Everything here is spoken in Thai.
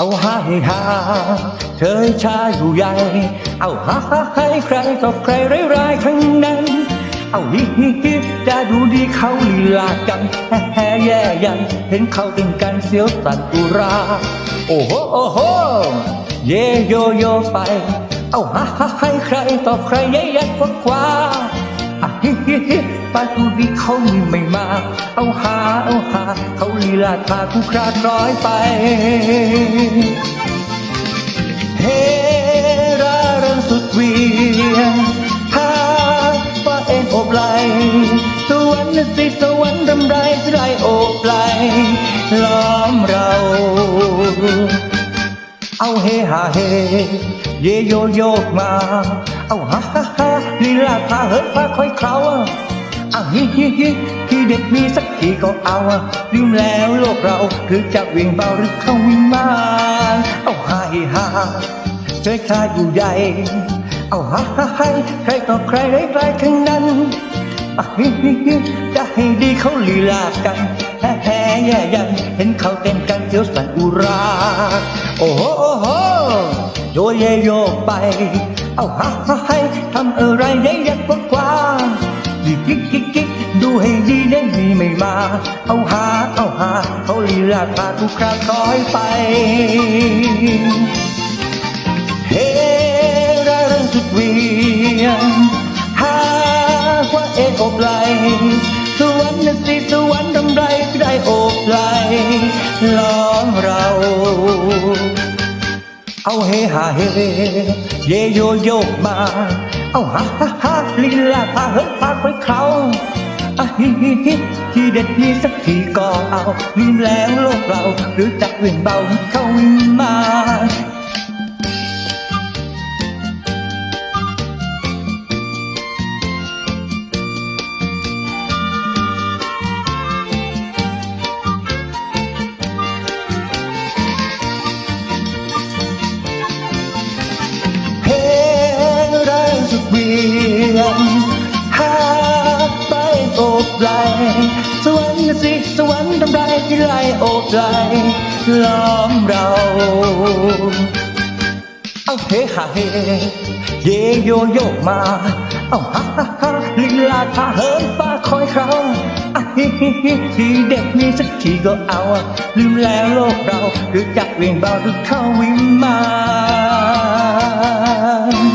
เอาฮาให้ฮาเธอชาอยู่ใหญ่ เอาฮาฮาให้ใครต่อใครร้ายๆทั้งนั้น เอาฮิฮิฮิจะดูดีเขาลีลากันแฮ่แฮ่แย่ยัน เห็นเขาเต้นกันเสียวสันอุรา โอ้โหโอ้โหเยโยโยไป เอาฮาฮาให้ใครต่อใครแย่ยันกว่า กว่าอะฮิฮิฮิปาดูดีเขามีไม่มา เอาหาเอาหา เขาลีลาทาคู่คราดร้อยไป เฮราเริงสุดเวียงหาฟ้าเอ็นอบไหลสวรรค์น่ะสิสวรรค์รำไรจะได้โอบไหลล้อมเรา เอาเฮฮาเฮ เยโยโยกมา เอาฮาฮาฮา ลาพาเฮิร์พาค่อยเคล้าอะฮิฮิฮิที่เด็ดมีสักทีก็เอาอะลืมแล้วโลกเราหรือจะวิ่งเบาหรือเข้าวิ่งมาเอาฮาเฮฮาเจอคายอยู่ใหญ่เอาฮาฮาฮาใครต่อใครไร้ไร้ทั้งนั้นอะฮิฮิฮิจะให้ดีเขาลีลากันแฮ่แฮ่แย่ยันเห็นเขาเต้นกันเสียวสันอุรา โอ้โห โอ้โยเยโยไป เอาฮะฮะให้ทำอะไรได้ยักกว่ากว่ายิกยิกยิกยิกดูให้ดีเด่นมีไม่มา เอาหาเอาหาเขาลีลาพาทุกคราคอยไป เฮราเริงสุดเวียงหาว่าเอกอบไหลสวรรค์น่ะสิสวรรค์ทำไรก็ได้โอบไหลล้อมเรา เอาเฮฮาเฮเยโยโยกมา เอาฮาฮาฮาลีลาพาเฮิพาค่อยเขาอะฮิฮิฮิที่เด็ดมีสักทีก็เอาลืมแล้วโลกเราหรือจักเวียงเบาเข้ามา เวียงหาไปโอบไหลสวรรค์สิสวรรค์ทำไรที่ไรโอบไหลล้อมเราเอาเฮฮาเฮเยโยโยกมา เอาฮ่าฮาฮาลีลาพาเฮิร์ฟ้าคอยเขาอะฮิฮิฮิทีเด็กมีสักทีก็เอาลืมแล้วโลกเราหรือจักเวียงเบาหรือเข้าวิมาน